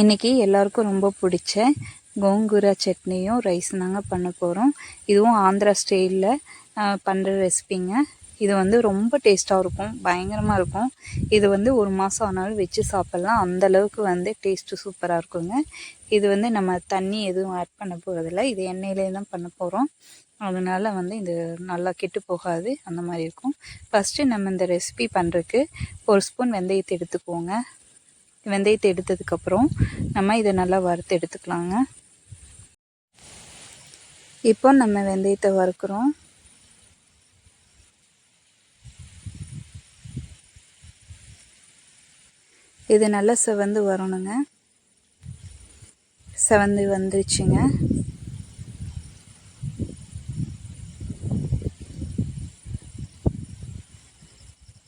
இன்றைக்கி எல்லாருக்கும் ரொம்ப பிடிச்ச கோங்கூரா சட்னியும் ரைஸ் தாங்க பண்ண போகிறோம் இதுவும் ஆந்திரா ஸ்டைலில் பண்ணுற ரெசிபிங்க. இது வந்து ரொம்ப டேஸ்ட்டாக இருக்கும் பயங்கரமாக இருக்கும். இது வந்து ஒரு மாதம் ஆனாலும் வச்சு சாப்பிட்லாம். அந்தளவுக்கு வந்து டேஸ்ட்டு சூப்பராக இருக்குங்க. இது வந்து நம்ம தண்ணி எதுவும் ஆட் பண்ண போகிறதில்ல இது எண்ணெயிலே தான் பண்ண போகிறோம் அதனால் வந்து இது நல்லா கெட்டு போகாது அந்த மாதிரி இருக்கும். ஃபஸ்ட்டு நம்ம இந்த ரெசிபி பண்ணுறதுக்கு ஒரு ஸ்பூன் வெந்தயத்தை எடுத்துக்கோங்க வெந்தயத்தை எடுத்ததுக்கப்புறம் நம்ம இதை நல்லா வறுத்து எடுத்துக்கலாங்க. இப்போ நம்ம வெந்தயத்தை வறுக்கிறோம். இது நல்லா செவந்து வரணுங்க. செவந்து வந்துருச்சுங்க.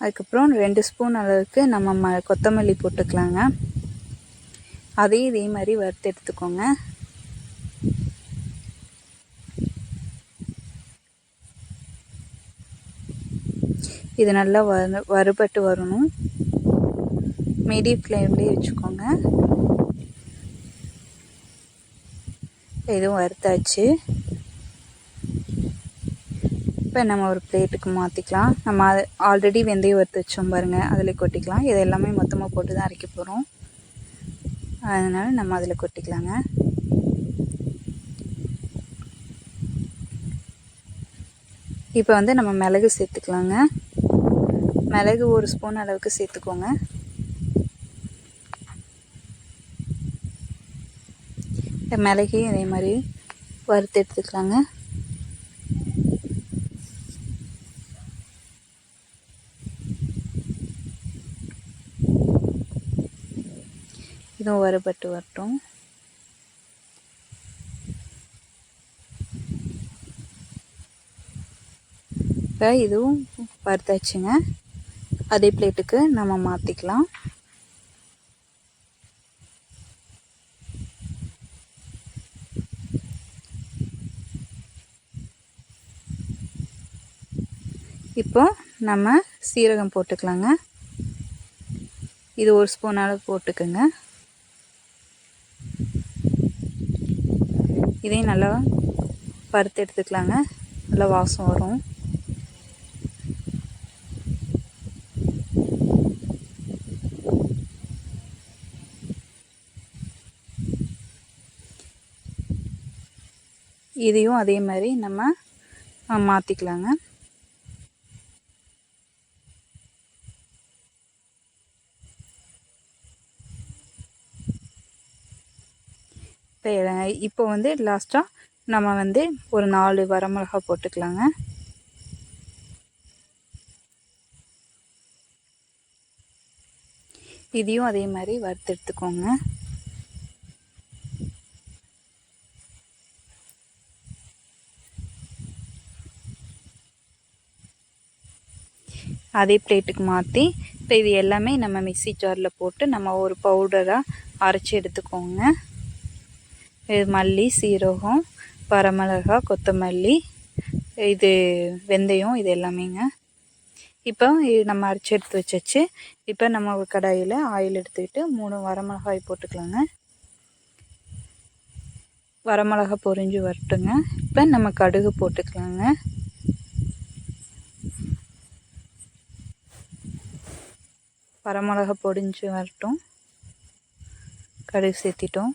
அதுக்கப்புறம் ரெண்டு ஸ்பூன் அளவுக்கு நம்ம ம கொத்தமல்லி போட்டுக்கலாங்க. அதையும் இதே மாதிரி வறுத்து எடுத்துக்கோங்க. இது நல்லா வறு வறுபட்டு வரணும். மீடியம் ஃப்ளேம்லேயே வச்சுக்கோங்க. இதுவும் வறுத்தாச்சு. இப்போ நம்ம ஒரு பிளேட்டுக்கு மாற்றிக்கலாம் நம்ம ஆல்ரெடி வெந்தயம் வறுத்து வச்சோம் பாருங்கள் அதில் கொட்டிக்கலாம். இது எல்லாமே மொத்தமாக போட்டு தான் அரைக்க போகிறோம் அதனால் நம்ம அதில் கொட்டிக்கலாங்க. இப்போ வந்து நம்ம மிளகு சேர்த்துக்கலாங்க. மிளகு ஒரு ஸ்பூன் அளவுக்கு சேர்த்துக்கோங்க. இந்த மிளகையும் இதே மாதிரி வறுத்து எடுத்துக்கலாங்க. இதுவும் வறுபட்டு வரட்டும். இப்போ இதுவும் வறுத்தாச்சுங்க. அதே பிளேட்டுக்கு நம்ம மாற்றிக்கலாம் இப்போ நம்ம சீரகம் போட்டுக்கலாங்க. இது ஒரு ஸ்பூன் அளவு போட்டுக்கோங்க. இதையும் நல்லா பருத்து எடுத்துக்கலாங்க. நல்லா வாசம் வரும். இதையும் அதே மாதிரி நம்ம மாற்றிக்கலாங்க இப்போ வந்து லாஸ்ட்டாக நம்ம வந்து ஒரு நாலு வரமிளகா போட்டுக்கலாங்க. இதையும் அதே மாதிரி வறுத்து எடுத்துக்கோங்க. அதே பிளேட்டுக்கு மாற்றி இப்போ இது எல்லாமே நம்ம மிக்சி ஜாரில் போட்டு நம்ம ஒரு பவுடராக அரைச்சி எடுத்துக்கோங்க. மல்லி சீரகம் வரமிளகா கொத்தமல்லி. இது வெந்தயம் இது எல்லாமேங்க. இப்போ நம்ம அரைச்சி எடுத்து வச்சாச்சு. இப்போ நம்ம கடாயில் ஆயில் எடுத்துக்கிட்டு மூணு வரமிளகாய் போட்டுக்கலாங்க. வரமிளகா பொரிஞ்சு வரட்டுங்க. இப்போ நம்ம கடுகு போட்டுக்கலாங்க. வரமிளகா பொடிஞ்சு வரட்டும். கடுகு சேர்த்திட்டோம்.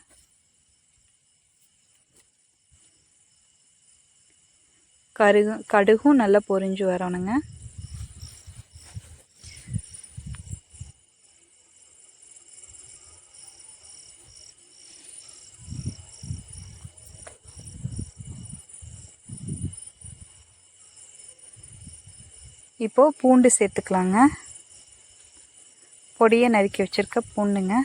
கருகு கடுகும் நல்லா பொரிஞ்சு வரணுங்க. இப்போது பூண்டு சேர்த்துக்கலாங்க. பொடியை நறுக்கி வச்சுருக்க பூண்டுங்க.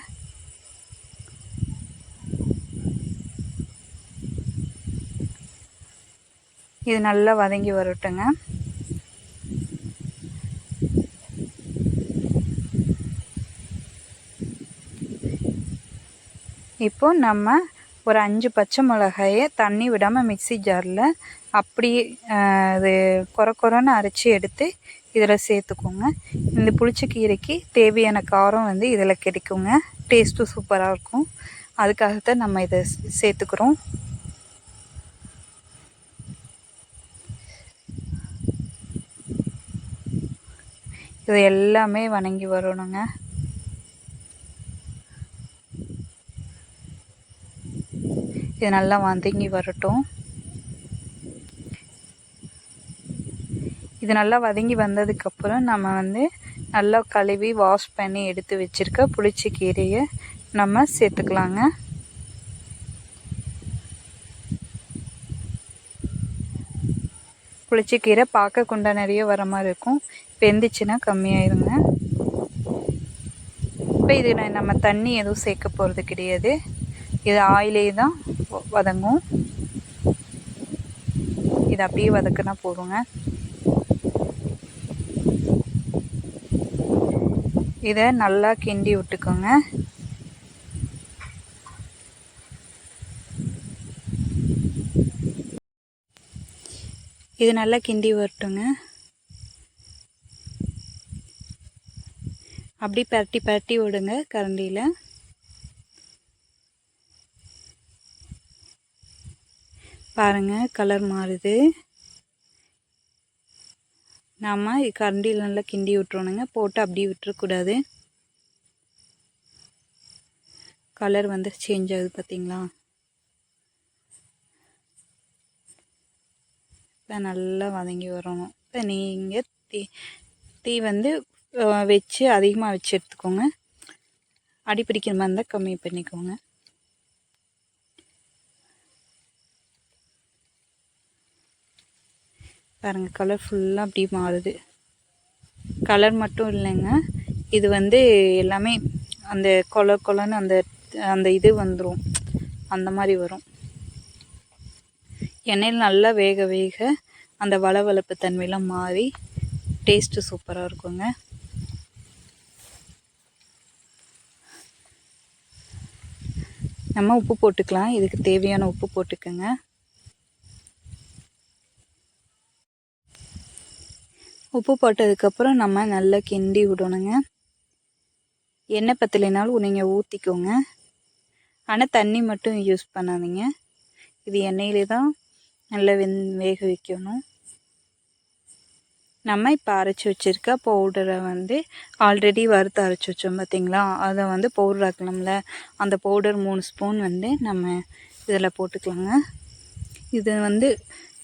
இது நல்லா வதங்கி வரட்டுங்க. இப்போ நம்ம ஒரு அஞ்சு பச்சை மிளகாயை தண்ணி விடாமல் மிக்சி ஜாரில் அப்படியே இது குறை குறைன்னு அரைச்சி எடுத்து இதில் சேர்த்துக்கோங்க. இந்த புளிச்ச கீரைக்கு தேவையான காரம் வந்து இதில் கிடைக்குங்க. டேஸ்ட்டும் சூப்பராக இருக்கும். அதுக்காகத்தான் நம்ம இதை சேர்த்துக்கிறோம். இது எல்லாமே வணங்கி வரணுங்க. இது நல்லா வதங்கி வரட்டும். இது நல்லா வதங்கி வந்ததுக்கப்புறம் நம்ம வந்து நல்லா கழுவி வாஷ் பண்ணி எடுத்து வச்சுருக்க புளிச்ச கீரையை நம்ம சேர்த்துக்கலாங்க. புளிச்சக்கீரை பார்க்க குண்டா நிறைய வர மாதிரி இருக்கும். வெந்துச்சுன்னா கம்மியாயிருங்க. இப்போ இது நம்ம தண்ணி எதுவும் சேர்க்க போகிறது கிடையாது. இது ஆயிலே தான் வதங்கும். இது அப்படியே வதக்குனா போதுங்க. இதை நல்லா கிண்டி விட்டுக்கோங்க. இது நல்லா கிண்டி வரட்டுங்க. அப்படி பரட்டி பரட்டி விடுங்க கரண்டியில். பாருங்கள் கலர் மாறுது. நாம் கரண்டியில் நல்லா கிண்டி விட்ருணுங்க போட்டு அப்படியே விட்டுறக்கூடாது. கலர் வந்து சேஞ்ச் ஆகுது பார்த்தீங்களா இப்போ நல்லா வதங்கி வரணும். இப்போ நீங்கள் தீ தீ வந்து வச்சு அதிகமாக வச்சு எடுத்துக்கோங்க. அடி பிடிக்கிற மாதிரி இருந்தால் கம்மி பண்ணிக்கோங்க. பாருங்கள் கலர் ஃபுல்லாக அப்படி மாறுது. கலர் மட்டும் இல்லைங்க. இது வந்து எல்லாமே அந்த கொல கொலன்னு அந்த அந்த இது வந்துடும் அந்த மாதிரி வரும். எண்ணெயில் நல்லா வேக வேக அந்த வளவளப்பு தன்மையெல்லாம் மாறி டேஸ்ட்டு சூப்பராக இருக்குங்க. நம்ம உப்பு போட்டுக்கலாம். இதுக்கு தேவையான உப்பு போட்டுக்கோங்க. உப்பு போட்டதுக்கப்புறம் நம்ம நல்லா கிண்டி விடணுங்க. எண்ணெய் பத்தலைனாலும் நீங்கள் ஊற்றிக்கோங்க ஆனால் தண்ணி மட்டும் யூஸ் பண்ணாதீங்க. இது எண்ணெயிலே தான் நல்லா வெந் வேக வைக்கணும். நம்ம இப்போ அரைச்சி வச்சுருக்க பவுடரை வந்து ஆல்ரெடி வறுத்து அரைச்சி வச்சோம் பார்த்திங்களா அதை வந்து பவுடர் ஆக்கலாம்ல அந்த பவுடர் மூணு ஸ்பூன் வந்து நம்ம இதில் போட்டுக்கலாங்க. இது வந்து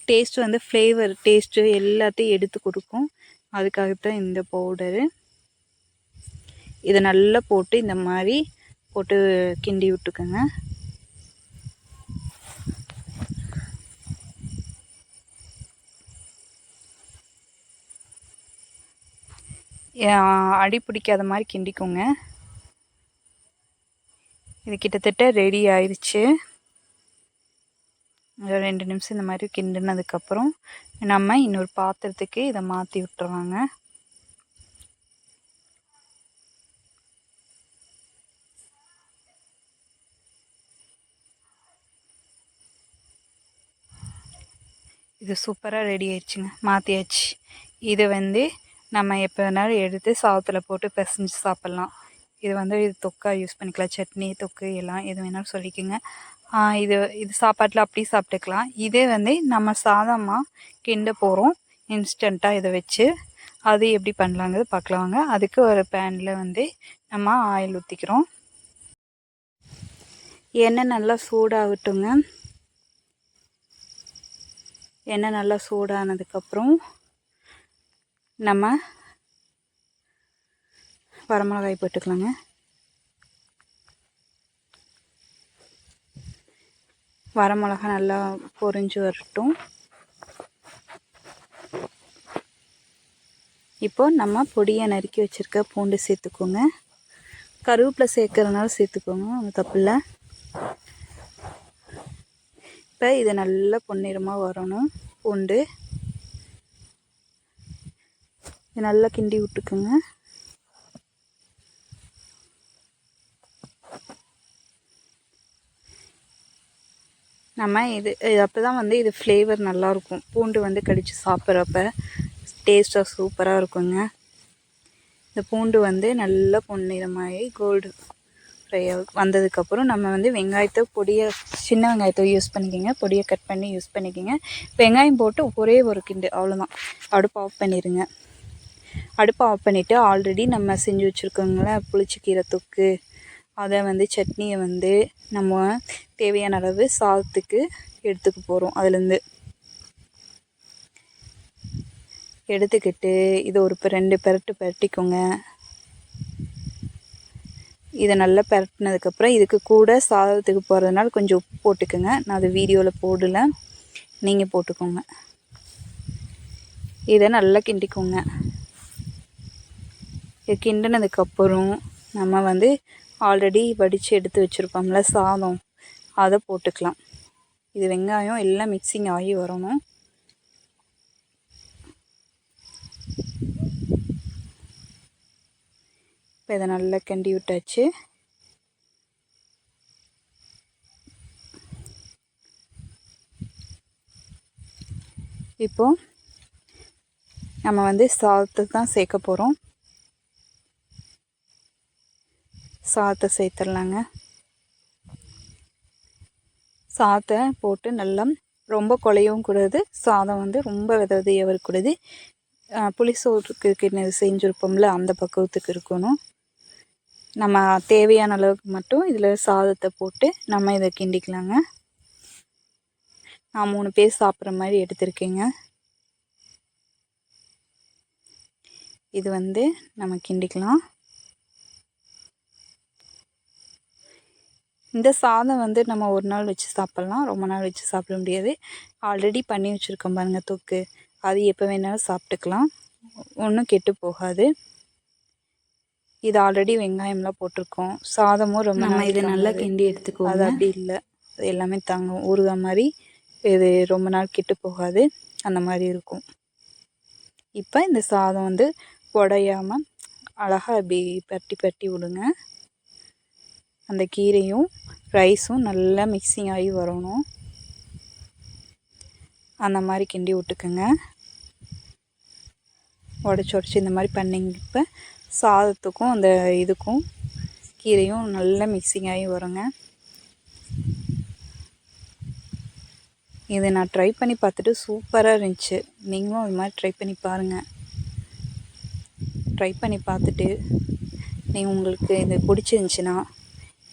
டேஸ்ட் வந்து ஃப்ளேவர் டேஸ்ட்டு எல்லாத்தையும் எடுத்து கொடுக்கும். அதுக்காகத்தான் இந்த பவுடரு இதை நல்லா போட்டு இந்த மாதிரி போட்டு கிண்டி விட்டுக்கோங்க. அடி பிடிக்காத மாதிரி கிண்டிக்கோங்க. இது கிட்டத்தட்ட ரெடி ஆயிடுச்சு ரெண்டு நிமிஷம் இந்த மாதிரி கிண்டினதுக்கப்புறம் நம்ம இன்னொரு பாத்திரத்துக்கு இதை மாற்றி விட்டுருவாங்க இது சூப்பராக ரெடி ஆயிடுச்சுங்க. மாற்றியாச்சு இது வந்து நம்ம எப்போ வேணாலும் எடுத்து சாதத்தில் போட்டு பிசைஞ்சு சாப்பிட்லாம். இது வந்து இது தொக்கா யூஸ் பண்ணிக்கலாம். சட்னி தொக்கு எல்லாம் எது வேணாலும் சொல்லிக்கோங்க. இது இது சாப்பாட்டில் அப்படியே சாப்பிட்டுக்கலாம். இதே வந்து நம்ம சாதமாக கிண்ட போகிறோம் இன்ஸ்டண்ட்டாக இதை வச்சு அது எப்படி பண்ணலாங்கிறது பார்க்கலாங்க அதுக்கு ஒரு பேனில் வந்து நம்ம ஆயில் ஊற்றிக்கிறோம் எண்ணெய் நல்லா சூடாகட்டுங்க. எண்ணெய் நல்லா சூடானதுக்கப்புறம் நம்ம வரமிளகாய் போட்டுக்கலாங்க. வரமிளகா நல்லா பொரிஞ்சு வரட்டும். இப்போது நம்ம பொடியை நறுக்கி வச்சுருக்க பூண்டு சேர்த்துக்கோங்க. கருவேப்பிலை சேர்க்கறதுனால சேர்த்துக்கோங்க அந்த தப்பில்ல இப்போ இது நல்லா பொன்னிறமாக வரணும். பூண்டு இது நல்லா கிண்டி விட்டுக்குங்க. நம்ம இது அப்போ தான் வந்து இது ஃப்ளேவர் நல்லாயிருக்கும் பூண்டு வந்து கடித்து சாப்பிட்றப்ப டேஸ்ட்டாக சூப்பராக இருக்குங்க. இந்த பூண்டு வந்து நல்லா பொன்னிறமாகி கோல்டு ஃப்ரை வந்ததுக்கப்புறம் நம்ம வந்து வெங்காயத்தை பொடியை சின்ன வெங்காயத்தை யூஸ் பண்ணிக்கோங்க. பொடியை கட் பண்ணி யூஸ் பண்ணிக்கோங்க. வெங்காயம் போட்டு ஒரே ஒரு கிண்டு அவ்வளோதான் அடுப்பு ஆஃப் பண்ணிடுங்க அடுப்பை ஆஃப் பண்ணிவிட்டு ஆல்ரெடி நம்ம செஞ்சு வச்சுருக்கோங்கள புளிச்சக்கீரை தொக்கு. அதை வந்து சட்னியை வந்து நம்ம தேவையான அளவு சாதத்துக்கு எடுத்துக்க போகிறோம் அதுலேருந்து. எடுத்துக்கிட்டு இதை ஒரு ரெண்டு பெரட்டு பெரட்டிக்கோங்க. இதை நல்லா பெரட்டினதுக்கப்புறம் இதுக்கு கூட சாதத்துக்கு போகிறதுனால கொஞ்சம் உப்பு போட்டுக்கோங்க. நான் அது வீடியோவில் போடல. நீங்கள் போட்டுக்கோங்க. இதை நல்லா கிண்டிக்கோங்க. இது கிண்டினதுக்கப்புறம் நம்ம வந்து ஆல்ரெடி வடித்து எடுத்து வச்சுருப்போம்ல சாதம். அதை போட்டுக்கலாம். இது வெங்காயம் எல்லாம் மிக்சிங் ஆகி வரணும். இப்போ இதை நல்லா கிண்டி விட்டாச்சு. இப்போது நம்ம வந்து சாதத்தை தான் சேர்க்க போகிறோம் சாத்தை சேர்த்துடலாங்க. சாதத்தை போட்டு நல்லா ரொம்ப குலையவும் கூடாது. சாதம் வந்து ரொம்ப வித விதையாக இருக்கக்கூடாது புளி செஞ்சுருப்போம்ல அந்த பக்குவத்துக்கு இருக்கணும். நம்ம தேவையான அளவுக்கு மட்டும் இதில் சாதத்தை போட்டு நம்ம இதை கிண்டிக்கலாங்க. நான் மூணு பேர் சாப்பிட்ற மாதிரி எடுத்திருக்கேங்க. இது வந்து நம்ம கிண்டிக்கலாம். இந்த சாதம் வந்து நம்ம ஒரு நாள் வச்சு சாப்பிட்லாம். ரொம்ப நாள் வச்சு சாப்பிட முடியாது. ஆல்ரெடி பண்ணி வச்சுருக்கோம் பாருங்கள் தொக்கு. அது எப்போ வேணாலும் சாப்பிட்டுக்கலாம். ஒன்றும் கெட்டு போகாது. இது ஆல்ரெடி வெங்காயம்லாம் போட்டிருக்கோம். சாதமும் ரொம்ப நம்ம இதை நல்லா கிண்டி எடுத்துக்குவோம். அது அப்படி இல்லை. அது எல்லாமே தாங்கும். ஊறுகாய் மாதிரி இது ரொம்ப நாள் கெட்டு போகாது. அந்த மாதிரி இருக்கும். இப்போ இந்த சாதம் வந்து உடையாமல் அழகாக அப்படி பரட்டி பரட்டி விடுங்க. அந்த கீரையும் ரைஸும் நல்லா மிக்சிங் ஆகி வரணும். அந்த மாதிரி கிண்டி விட்டுக்குங்க. உடச்சி உடச்சி இந்த மாதிரி பண்ணிங்கப்போ சாதத்துக்கும் அந்த இதுக்கும் கீரையும் நல்லா மிக்சிங் ஆகி வருங்க. இதை நான் ட்ரை பண்ணி பார்த்துட்டு சூப்பராக இருந்துச்சு. நீங்களும் அது மாதிரி ட்ரை பண்ணி பாருங்கள் ட்ரை பண்ணி பார்த்துட்டு நீங்கள் உங்களுக்கு இது பிடிச்சிருந்துச்சின்னா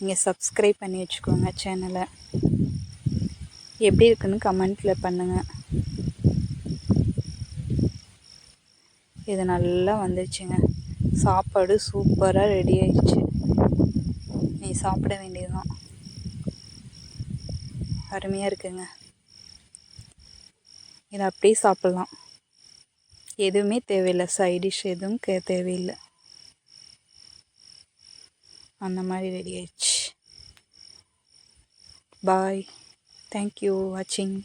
நீங்கள் சப்ஸ்கிரைப் பண்ணி வச்சுக்கோங்க சேனலை எப்படி இருக்குன்னு கமெண்ட்டில் பண்ணுங்கள் இது நல்லா வந்துருச்சுங்க. சாப்பாடு சூப்பராக ரெடி ஆயிடுச்சு. நீ சாப்பிட வேண்டியதுதான். அருமையாக இருக்குங்க. இதை அப்படியே சாப்பிட்லாம். எதுவுமே தேவையில்லை. சைடிஷ் எதுவும் கே தேவையில்லை. அந்த மாதிரி ரெடி ஆயிடுச்சு. Bye. Thank you watching.